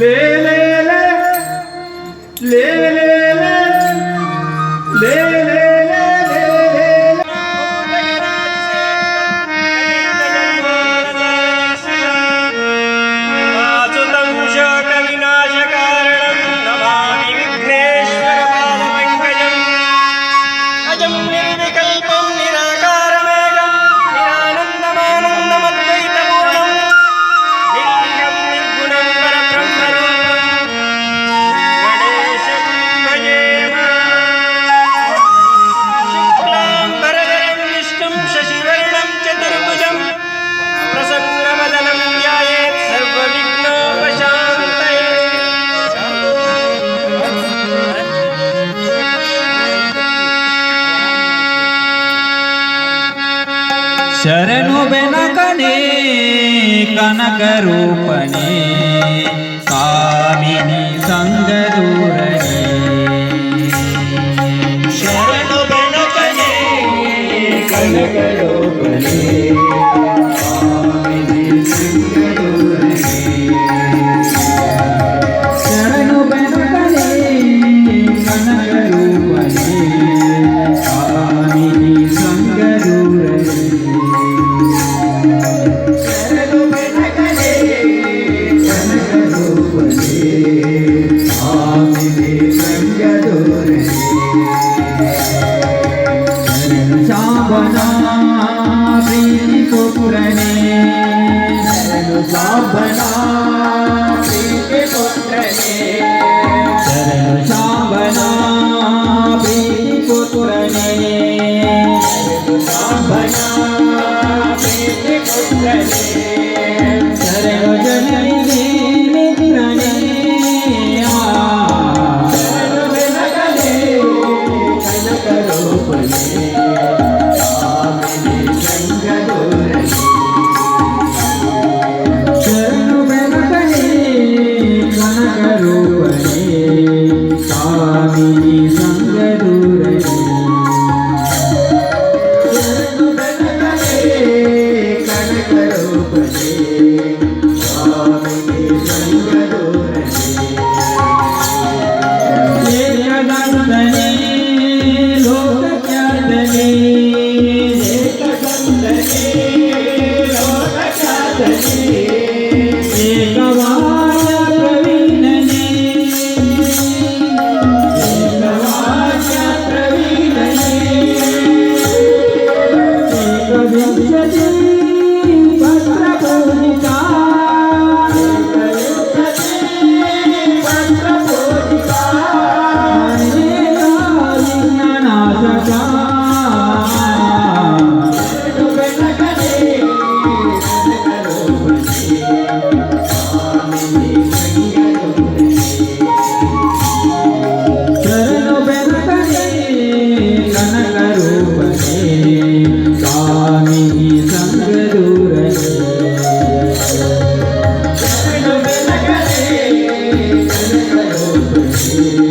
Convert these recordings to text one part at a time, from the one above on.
లే లే లే లే శరణు వెనకనే కనక రూపణే స్వామిని సంగ shadow.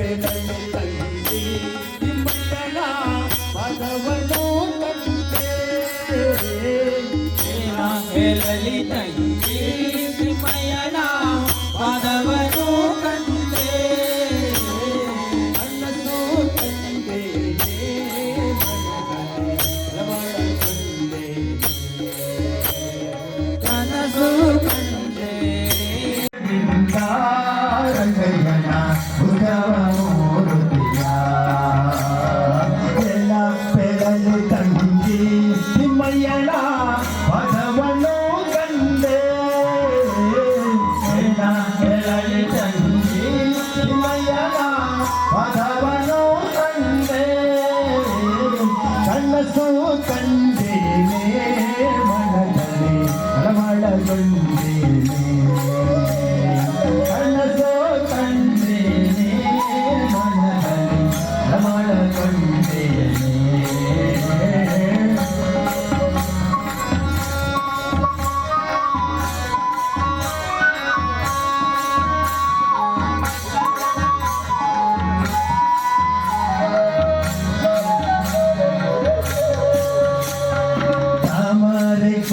ಬೆಳೆದು ತಂಗಿ ನಿಮ್ಮಗಳ ಪದವನ್ನು ತಂದೆ ಹೇಳಲಿ ತಂಗಿ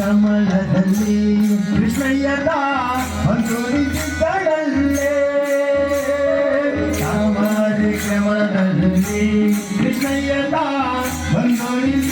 ಕಮಲದಲ್ಲಿ ಕೃಷ್ಣಯ್ಯದ ಬಂದೂರಿದ್ದಳಲ್ಲೇ ತಾಮರೆ ಕಮಲದಲ್ಲಿ ಕೃಷ್ಣಯ್ಯದ ಬಂದೂರಿದ್ದಳಲ್ಲೇ